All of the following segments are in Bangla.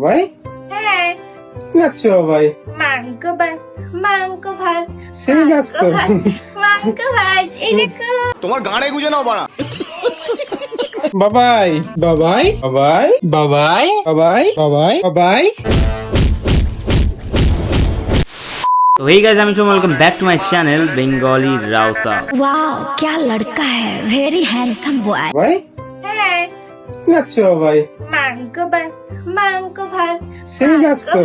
ভাই হ্যাঁ কি নাচছো ভাই মাংস ভাত মাংস ভাত সেই নাচ তো মাংস ভাত এই দেখো তোমার গানে গুঁজে নাও বাড়া বাবাই বাবাই বাবাই বাবাই বাবাই বাবাই বাবাই तो वही गाइस আমি Shubho welcome back to my channel Bengali রাউসা वाह क्या लड़का है वेरी हैंडसम बॉय ভাই হ্যাঁ কি নাচছো ভাই মাংস ভাত মাংস ভাত সেই নাচ তো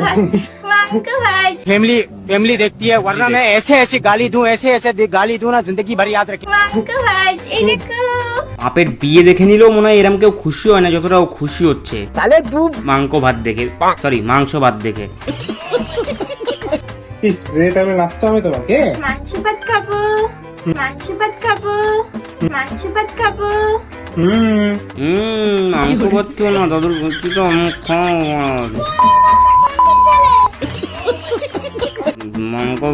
মাংস ভাত फैमिली फैमिली देखती है वरना मैं ऐसे ऐसे गाली दूं ऐसे ऐसे दे- गाली दूं ना जिंदगी भर याद रखे মাংস ভাত এই দেখো বাপের বিয়ে দেখে নিলেও মনে হয় এরম কেউ খুশি হয় না যতটা ও খুশি হচ্ছে साले तू মাংস ভাত দেখে সরি মাংস ভাত দেখে ইস রে তাহলে নাচতে হবে তোমাকে মাংস ভাত খাবো মাংস ভাত খাবো মাংস ভাত খাবো মাংস কেউ না দাদুর কি তো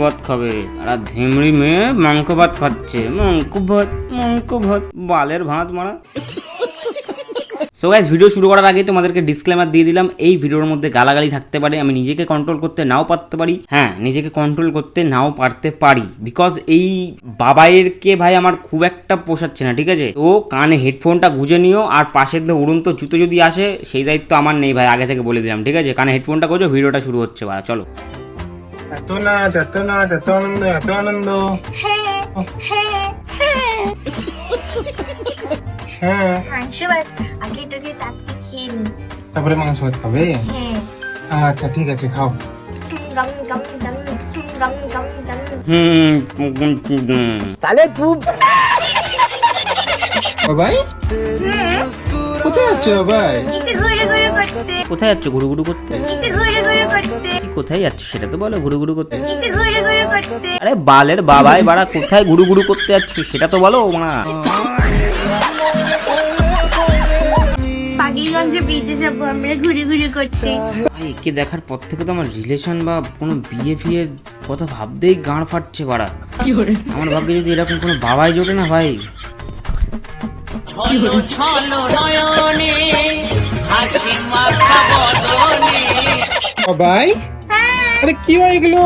ভাত খাবে আর ঝিমড়ি মেয়ে মাংস ভাত খাচ্ছে। মাংস ভাত মাংস ভাত। বালের ভাত মারা। সো গাইজ ভিডিও শুরু করার আগে তোমাদেরকে ডিসক্লেমার দিয়ে দিলাম এই ভিডিওর মধ্যে গালাগালি থাকতে পারে আমি নিজেকে কন্ট্রোল করতে নাও পারতে পারি। হ্যাঁ নিজেকে কন্ট্রোল করতে নাও পারতে পারি। বিকজ এই বাবাইয়েরকে ভাই আমার খুব একটা পোষাচ্ছে না ঠিক আছে? ও কানে হেডফোনটা গুজে নিও আর পাশের দিয়ে উড়ন্ত জুতো যদি আসে সেই দায়িত্ব আমার নেই ভাই আগে থেকে বলে দিলাম ঠিক আছে? কানে হেডফোনটা গোজো ভিডিওটা শুরু হচ্ছে ভাই চলো। এত নাচ এত নাচ এত আনন্দ এত আনন্দ। হ্যাঁ। তারপরে মাংস ভাত খাবে? হ্যাঁ। আচ্ছা ঠিক আছে খাও। তাহলে তুই কোথায় যাচ্ছ কোথায় করতে? কোথায় সেটা তো বলো করতে। আরে বালের বাবাই বাড়া কোথায় ঘুরু ঘুরু করতে যাচ্ছ সেটা তো বলো মা। পাগিগঞ্জে যাব আমরা ঘুরে ঘুরে করতে ভাই একে দেখার পর থেকে তো আমার রিলেশন বা কোনো বিয়ে ফিয়ে কথা ভাবতেই গাঁড় ফাটছে বাড়া। আমার ভাগ্যে যদি এরকম কোনো বাবাই জোটে না ভাই। বাবাই? আরে কি হয় এগুলো?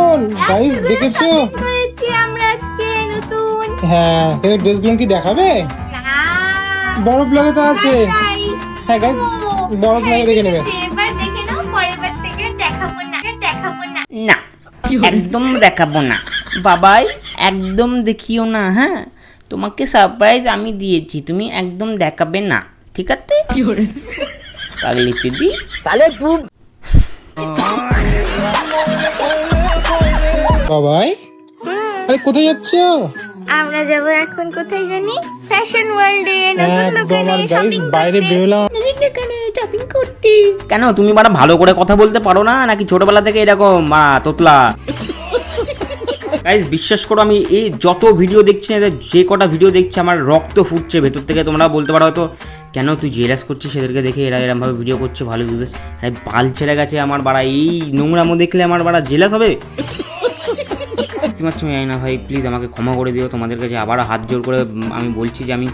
গাইস দেখেছ? করেছি আমরা আজকে নতুন। হ্যাঁ এই ড্রেসগুলো কি দেখাবে? না। বড় ব্লগে তো আছে। হ্যাঁ গাইস হ্যাঁ, না একদম দেখাবো না। বাবাই একদম দেখিও না হ্যাঁ? তোমাকে সারপ্রাইজ আমি দিয়েছি তুমি একদম দেখাবে না ঠিক আছে? পাগলি দিদি তাহলে তুই বাবাই আরে কোথায় যাচ্ছো? আমরা যাব এখন কোথায় জানি? ফ্যাশন ওয়ার্ল্ডে নতুন দোকানে শপিং বাইরে বেরোলাম। কেন? তুমি বাড়া ভালো করে কথা বলতে পারো না? নাকি ছোটবেলা থেকে এরকম, মা, তোতলা? গাইজ বিশ্বাস করো, আমি এই যত ভিডিও দেখছি না যে কটা ভিডিও দেখছি, আমার রক্ত ফুটছে। ভেতর থেকে তোমরা বলতে পারো হয়তো, কেন তুই জেলাস করছিস? সেদেরকে দেখে এরা এরমভাবে ভিডিও করছে, ভালো ভিউজ আরে, বাল ছেড়ে গেছে আমার বাড়া। এই নোংরামো দেখলে আমার বাড়া জেলাস হবে? বুঝতে পারছ? আমি না ভাই প্লিজ আমাকে ক্ষমা করে দিও। তোমাদের কাছে আবার হাত জোর করে আমি বলছি যে আমি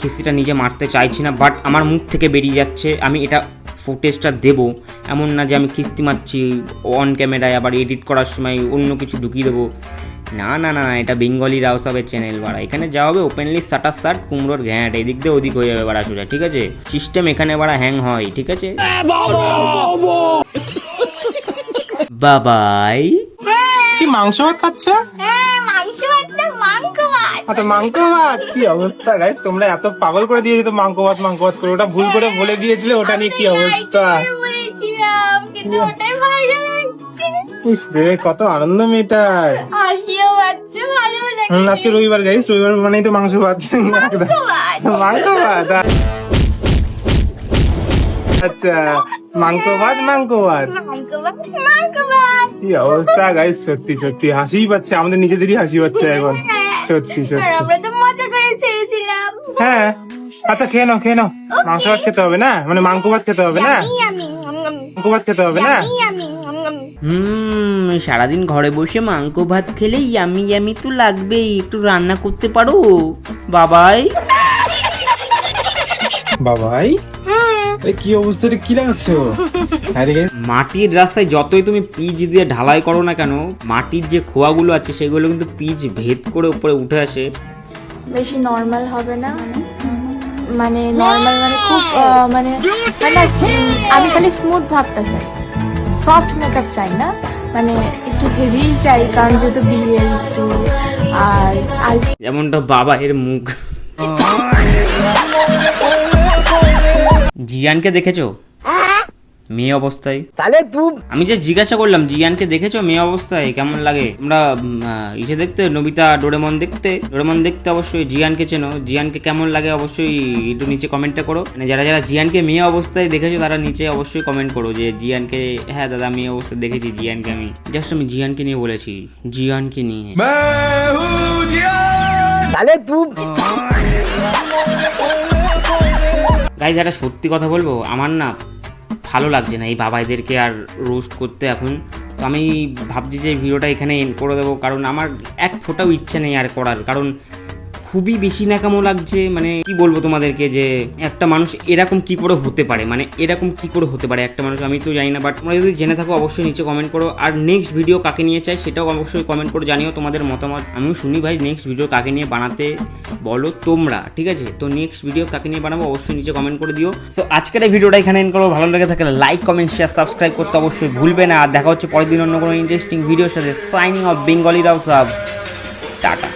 কিস্তিটা নিজে মারতে চাইছি না বাট আমার মুখ থেকে বেরিয়ে যাচ্ছে। আমি এটা ফুটেজটা দেবো। এমন না যে আমি কিস্তি মারছি অন ক্যামেরায় আবার এডিট করার সময় অন্য কিছু ঢুকিয়ে দেবো। না না না না এটা বেঙ্গলি রাউসাবের চ্যানেল বাড়া। এখানে যা হবে ওপেনলি সাটার সাট কুমড়োর ঘ্যাঁট এদিক দিয়ে ওদিক হয়ে যাবে বাড়া সোজা ঠিক আছে? সিস্টেম এখানে বাড়া হ্যাং হয় ঠিক আছে? বাবাই। কি মাংস খাচ্ছ হ্যাঁ মাংস ভাত না মাংস ভাত আচ্ছা মাংস ভাত কি অবস্থা গাইস তোমরা এত পাগল করে দিয়েছ তো মাংস ভাত মাংস ভাত করে। ওটা ভুল করে বলে দিয়েছিলে ওটা নিয়ে কি অবস্থা? কত আনন্দ হুম, আজকে রবিবার গাইস রবিবার মানেই তো মাংস ভাত। মাংস ভাত আচ্ছা মাংস ভাত মাংস ভাত মাংস ভাত মাংস ভাত কি অবস্থা গাইস সত্যি সত্যি হাসিই পাচ্ছে। আমাদের নিজেদেরই হাসি পাচ্ছে এখন। সত্যি আর সত্যি আমরা তো মজা করে ছেড়েছিলাম। হ্যাঁ। আচ্ছা খেয়ে নাও খেয়ে নাও। মাংস ভাত খেতে হবে না? মানে মাংস ভাত খেতে হবে না? আমি আমি মাংস ভাত খেতে হবে না? আমি আমি হুম সারাদিন ঘরে বসে মাংস ভাত খেলে ইয়ামি ইয়ামি তো লাগবেই। একটু রান্না করতে পারো? বাবাই। বাবাই। কি অবস্থা রে? কি লাগাচ্ছো মাটির রাস্তায় যতই তুমি পিচ দিয়ে ঢালাই করো না কেন মাটির যে খোয়াগুলো আছে সেগুলো কিন্তু পিচ ভেদ করে উপরে উঠে আসে। বেশি নর্মাল হবে না? মানে নর্মাল মানে খুব মানে মানে আমি খালি স্মুথ ভাবটা চাই। সফট মেকআপ চাই না? মানে একটু হেভি চাই কারণ যেহেতু বিয়ে একটু আর যেমনটা বাবা এর মুখ। জিয়ানকে দেখেছ? মেয়ে অবস্থায়। তাহলে তুই আমি যে জিজ্ঞাসা করলাম জিয়ানকে দেখেছ মেয়ে অবস্থায়? কেমন লাগে? আমরা ইসে দেখতে নবিতা ডোরেমন দেখতে? ডোরেমন দেখতে অবশ্যই জিয়ানকে চেনো। জিয়ানকে কেমন লাগে অবশ্যই একটু নিচে কমেন্টটা করো। মানে যারা যারা জিয়ানকে মেয়ে অবস্থায় দেখেছ তারা নিচে অবশ্যই কমেন্ট করো যে জিয়ানকে হ্যাঁ দাদা মেয়ে অবস্থায় দেখেছি জিয়ানকে আমি। জাস্ট আমি জিয়ানকে নিয়ে বলেছি। জিয়ানকে নিয়ে। তাহলে তুই গাইজ একটা সত্যি কথা বলব, আমার না ভালো লাগছে না এই বাবাইদেরকে আর রোস্ট করতে এখন। তো আমি ভাবছি যে ভিডিওটা এখানে এন্ড করে দেবো, কারণ আমার এক ফোটাও ইচ্ছে নেই আর করার। কারণ খুবই বেশি ন্যাকামো লাগছে মানে কি বলব তোমাদেরকে যে একটা মানুষ এরকম কি করে হতে পারে মানে এরকম কি করে হতে পারে একটা মানুষ, আমি তো জানি না বাট তোমরা যদি জেনে থাকো অবশ্যই নিচে কমেন্ট করো। আর নেক্সট ভিডিও কাকে নিয়ে চাই সেটাও অবশ্যই কমেন্ট করে জানিও তোমাদের মতামত। আমিও শুনি ভাই নেক্সট ভিডিও কাকে নিয়ে বানাতে বলো তোমরা, ঠিক আছে? তো নেক্সট ভিডিও কাকে নিয়ে বানাবো অবশ্যই নিচে কমেন্ট করে দিও। সো আজকের এই ভিডিওটা এখানে এন্ড করো ভালো লেগে থাকলে লাইক কমেন্ট শেয়ার সাবস্ক্রাইব করতে অবশ্যই ভুলবে না। আর দেখা হচ্ছে পরের দিন অন্য কোনো ইন্টারেস্টিং ভিডিওর সাথে। সাইনিং অফ বেঙ্গলি রাও সাব টাটা